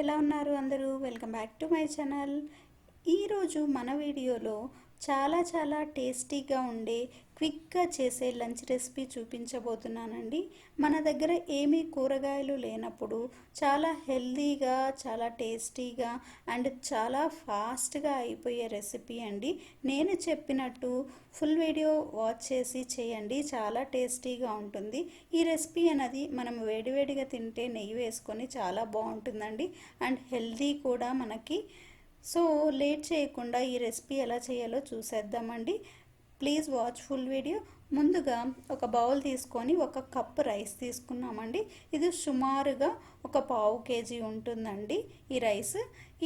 ఎలా ఉన్నారు అందరూ? Welcome back to my channel ఈరోజు మన వీడియోలో చాలా చాలా టేస్టీగా ఉండే క్విక్గా చేసే లంచ్ రెసిపీ చూపించబోతున్నానండి. మన దగ్గర ఏమీ కూరగాయలు లేనప్పుడు చాలా హెల్దీగా చాలా టేస్టీగా అండ్ చాలా ఫాస్ట్గా అయిపోయే రెసిపీ అండి. నేను చెప్పినట్టు ఫుల్ వీడియో వాచ్ చేసి చేయండి చాలా టేస్టీగా ఉంటుంది. ఈ రెసిపీ అనేది మనం వేడివేడిగా తింటే నెయ్యి వేసుకొని చాలా బాగుంటుందండి. అండ్ హెల్దీ కూడా మనకి. సో లేట్ చేయకుండా ఈ రెసిపీ ఎలా చేయాలో చూసేద్దామండి. Please watch full video. ముందుగా ఒక బౌల్ తీసుకొని ఒక కప్ రైస్ తీసుకున్నామండి. ఇది సుమారుగా ఒక పావు కేజీ ఉంటుందండి ఈ రైస్.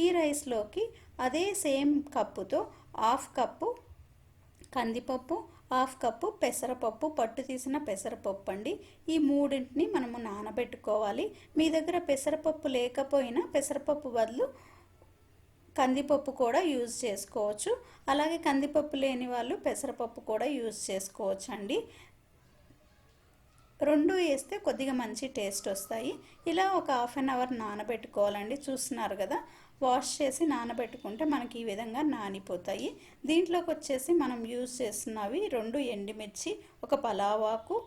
ఈ రైస్లోకి అదే సేమ్ కప్పుతో హాఫ్ కప్పు కందిపప్పు హాఫ్ కప్పు పెసరపప్పు పట్టు తీసిన పెసరపప్పు అండి ఈ మూడింటిని మనము నానబెట్టుకోవాలి. మీ దగ్గర పెసరపప్పు లేకపోయినా పెసరపప్పు బదులు కందిపప్పు కూడా యూజ్ చేసుకోవచ్చు. అలాగే కందిపప్పు లేని వాళ్ళు పెసరపప్పు కూడా యూజ్ చేసుకోవచ్చు అండి రెండు వేస్తే కొద్దిగా మంచి టేస్ట్ వస్తాయి. ఇలా ఒక హాఫ్ అన్ అవర్ నానబెట్టుకోవాలండి. చూస్తున్నారు కదా వాష్ చేసి నానబెట్టుకుంటే మనకి ఈ విధంగా నానిపోతాయి. దీంట్లోకి వచ్చేసి మనం యూజ్ చేస్తున్నవి రెండు ఎండుమిర్చి ఒక పలావాకు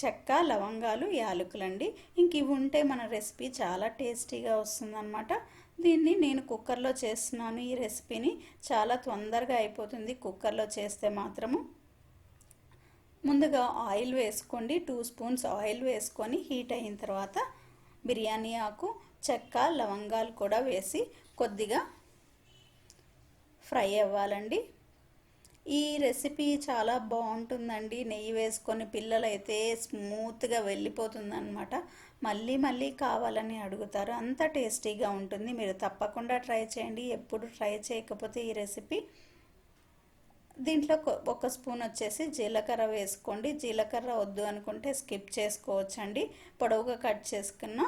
చెక్క లవంగాలు యాలకులండి. ఇంక ఇవి ఉంటే మన రెసిపీ చాలా టేస్టీగా వస్తుందన్నమాట. దీన్ని నేను కుక్కర్లో చేస్తున్నాను. ఈ రెసిపీని చాలా తొందరగా అయిపోతుంది కుక్కర్లో చేస్తే మాత్రము. ముందుగా ఆయిల్ వేసుకోండి. టూ స్పూన్స్ ఆయిల్ వేసుకొని హీట్ అయిన తర్వాత బిర్యానీ ఆకు చెక్క లవంగాలు కూడా వేసి కొద్దిగా ఫ్రై అవ్వాలండి. ఈ రెసిపీ చాలా బాగుంటుందండి. నెయ్యి వేసుకొని పిల్లలైతే స్మూత్గా వెళ్ళిపోతుందన్నమాట. మళ్ళీ మళ్ళీ కావాలని అడుగుతారు. అంత టేస్టీగా ఉంటుంది. మీరు తప్పకుండా ట్రై చేయండి. ఎప్పుడు ట్రై చేయకపోతే ఈ రెసిపీ దీంట్లో ఒక స్పూన్ వచ్చేసి జీలకర్ర వేసుకోండి. జీలకర్ర వద్దు అనుకుంటే స్కిప్ చేసుకోవచ్చండి. పొడవుగా కట్ చేసుకున్న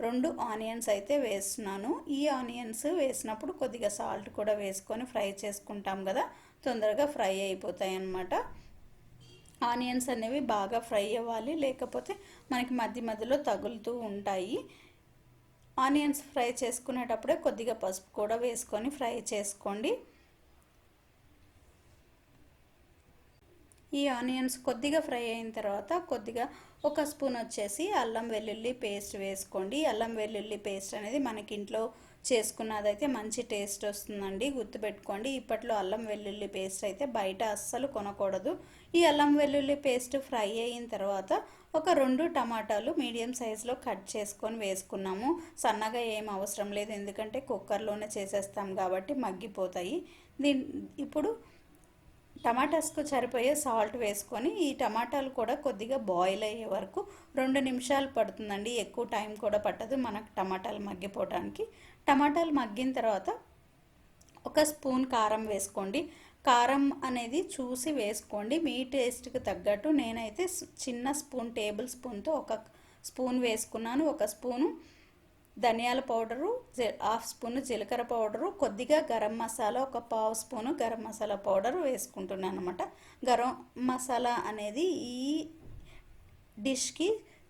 రెండు ఆనియన్స్ అయితే వేస్తున్నాను. ఈ ఆనియన్స్ వేసినప్పుడు కొద్దిగా సాల్ట్ కూడా వేసుకొని ఫ్రై చేసుకుంటాం కదా. తొందరగా ఫ్రై అయిపోతాయి అన్నమాట ఆనియన్స్ అనేవి బాగా ఫ్రై అవ్వాలి. లేకపోతే మనకి మధ్య మధ్యలో తగులుతూ ఉంటాయి. ఆనియన్స్ ఫ్రై చేసుకునేటప్పుడే కొద్దిగా పసుపు కూడా వేసుకొని ఫ్రై చేసుకోండి. ఈ ఆనియన్స్ కొద్దిగా ఫ్రై అయిన తర్వాత కొద్దిగా ఒక స్పూన్ వచ్చేసి అల్లం వెల్లుల్లి పేస్ట్ వేసుకోండి. అల్లం వెల్లుల్లి పేస్ట్ అనేది మనకి ఇంట్లో చేసుకున్నదైతే మంచి టేస్ట్ వస్తుందండి. గుర్తుపెట్టుకోండి. ఇప్పట్లో అల్లం వెల్లుల్లి పేస్ట్ అయితే బయట అస్సలు కొనకూడదు. ఈ అల్లం వెల్లుల్లి పేస్ట్ ఫ్రై అయిన తర్వాత ఒక రెండు టమాటాలు మీడియం సైజులో కట్ చేసుకొని వేసుకున్నాము. సన్నగా ఏం అవసరం లేదు. ఎందుకంటే కుక్కర్లోనే చేసేస్తాం కాబట్టి మగ్గిపోతాయి. దీని ఇప్పుడు టమాటాస్కు సరిపోయే సాల్ట్ వేసుకొని ఈ టమాటాలు కూడా కొద్దిగా బాయిల్ అయ్యే వరకు రెండు నిమిషాలు పడుతుందండి. ఎక్కువ టైం కూడా పట్టదు మనకు టమాటాలు మగ్గిపోవడానికి టమాటాలు మగ్గిన తర్వాత ఒక స్పూన్ కారం వేసుకోండి. కారం అనేది చూసి వేసుకోండి. మీ టేస్ట్కి తగ్గట్టు నేనైతే చిన్న స్పూన్ టేబుల్ స్పూన్తో ఒక స్పూన్ వేసుకున్నాను. ఒక స్పూను ధనియాల పౌడరు హాఫ్ స్పూన్ జీలకర్ర పౌడరు కొద్దిగా గరం మసాలా ఒక పావు స్పూను గరం మసాలా పౌడర్ వేసుకుంటున్నాను అనమాట గరం మసాలా అనేది ఈ డిష్కి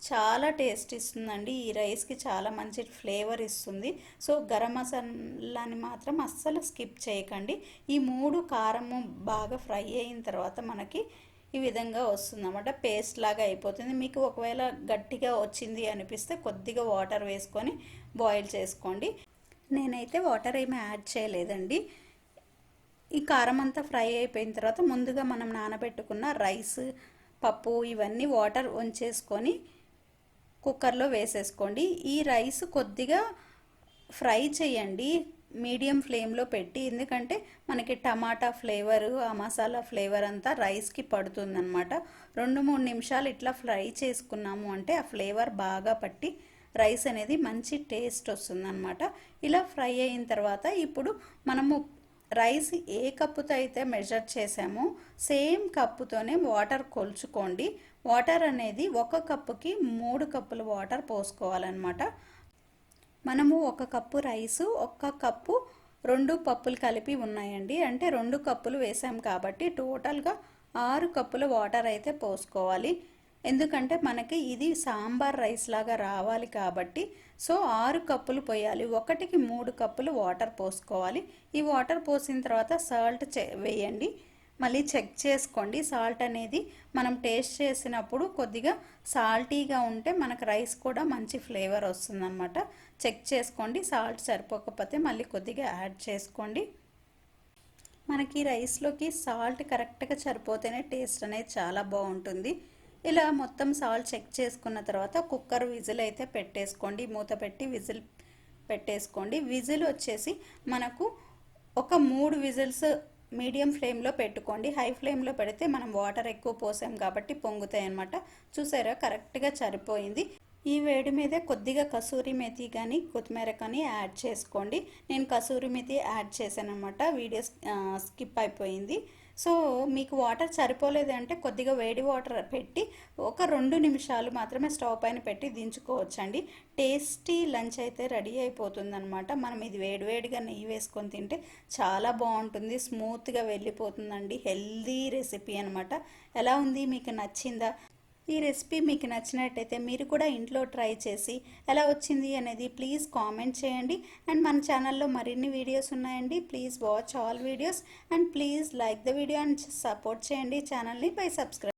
చాలా టేస్ట్ ఇస్తుందండి. ఈ రైస్కి చాలా మంచి ఫ్లేవర్ ఇస్తుంది. సో గరం మసాలాని మాత్రం అస్సలు స్కిప్ చేయకండి. ఈ మూడు కారము బాగా ఫ్రై అయిన తర్వాత మనకి ఈ విధంగా వస్తుందన్నమాట పేస్ట్ లాగా అయిపోతుంది. మీకు ఒకవేళ గట్టిగా వచ్చింది అనిపిస్తే కొద్దిగా వాటర్ వేసుకొని బాయిల్ చేసుకోండి. నేనైతే వాటర్ ఏమీ యాడ్ చేయలేదండి. ఈ కారం అంతా ఫ్రై అయిపోయిన తర్వాత ముందుగా మనం నానబెట్టుకున్న రైస్ పప్పు ఇవన్నీ వాటర్ వంచేసుకొని కుక్కర్లో వేసేసుకోండి. ఈ రైస్ కొద్దిగా ఫ్రై చేయండి. మీడియం ఫ్లేమ్లో పెట్టి ఎందుకంటే మనకి టమాటా ఫ్లేవర్ ఆ మసాలా ఫ్లేవర్ అంతా రైస్కి పడుతుందన్నమాట. రెండు మూడు నిమిషాలు ఇట్లా ఫ్రై చేసుకున్నాము అంటే ఆ ఫ్లేవర్ బాగా పట్టి రైస్ అనేది మంచి టేస్ట్ వస్తుందన్నమాట. ఇలా ఫ్రై అయిన తర్వాత ఇప్పుడు మనము రైస్ ఏ కప్పుతో అయితే మెజర్ చేసామో సేమ్ కప్పుతోనే వాటర్ కొలుచుకోండి. వాటర్ అనేది ఒక కప్పుకి మూడు కప్పులు వాటర్ పోసుకోవాలన్నమాట. మనము ఒక కప్పు రైసు ఒక్క కప్పు రెండు పప్పులు కలిపి ఉన్నాయండి. అంటే రెండు కప్పులు వేసాం కాబట్టి టోటల్గా ఆరు కప్పుల వాటర్ అయితే పోసుకోవాలి. ఎందుకంటే మనకి ఇది సాంబార్ రైస్ లాగా రావాలి కాబట్టి సో ఆరు కప్పులు పోయాలి. ఒకటికి మూడు కప్పులు వాటర్ పోసుకోవాలి. ఈ వాటర్ పోసిన తర్వాత సాల్ట్ వేయండి. మళ్ళీ చెక్ చేసుకోండి. సాల్ట్ అనేది మనం టేస్ట్ చేసినప్పుడు కొద్దిగా సాల్టీగా ఉంటే మనకు రైస్ కూడా మంచి ఫ్లేవర్ వస్తుందన్నమాట. చెక్ చేసుకోండి. సాల్ట్ సరిపోకపోతే మళ్ళీ కొద్దిగా యాడ్ చేసుకోండి. మనకి రైస్లోకి సాల్ట్ కరెక్ట్గా సరిపోతేనే టేస్ట్ అనేది చాలా బాగుంటుంది. ఇలా మొత్తం సాల్ట్ చెక్ చేసుకున్న తర్వాత కుక్కర్ విజిల్ అయితే పెట్టేసుకోండి. మూత పెట్టి విజిల్ పెట్టేసుకోండి. విజిల్ వచ్చేసి మనకు ఒక మూడు విజిల్స్ మీడియం ఫ్లేమ్లో పెట్టుకోండి. హై ఫ్లేమ్లో పెడితే మనం వాటర్ ఎక్కువ పోసాం కాబట్టి పొంగుతాయి అనమాట చూసారా? కరెక్ట్గా సరిపోయింది. ఈ వేడి మీదే కొద్దిగా కసూరి మెతి కానీ కొత్తిమీర కానీ యాడ్ చేసుకోండి. నేను కసూరి మెతి యాడ్ చేశాను అనమాట వీడియో స్కిప్ అయిపోయింది. సో మీకు వాటర్ సరిపోలేదు అంటే కొద్దిగా వేడి వాటర్ పెట్టి ఒక రెండు నిమిషాలు మాత్రమే స్టవ్ పైన పెట్టి దించుకోవచ్చండి. టేస్టీ లంచ్ అయితే రెడీ అయిపోతుందనమాట మనం ఇది వేడివేడిగా నెయ్యి వేసుకొని తింటే చాలా బాగుంటుంది స్మూత్గా వెళ్ళిపోతుందండి హెల్దీ రెసిపీ అనమాట ఎలా ఉంది? మీకు నచ్చిందా? ఈ రెసిపీ మీకు నచ్చినట్టయితే మీరు కూడా ఇంట్లో ట్రై చేసి ఎలా వచ్చింది అనేది ప్లీజ్ కామెంట్ చేయండి. అండ్ మన ఛానల్లో మరిన్ని వీడియోస్ ఉన్నాయండి. Please watch all videos. And please like the video and support చేయండి. ఛానల్ని బై సబ్స్క్రైబ్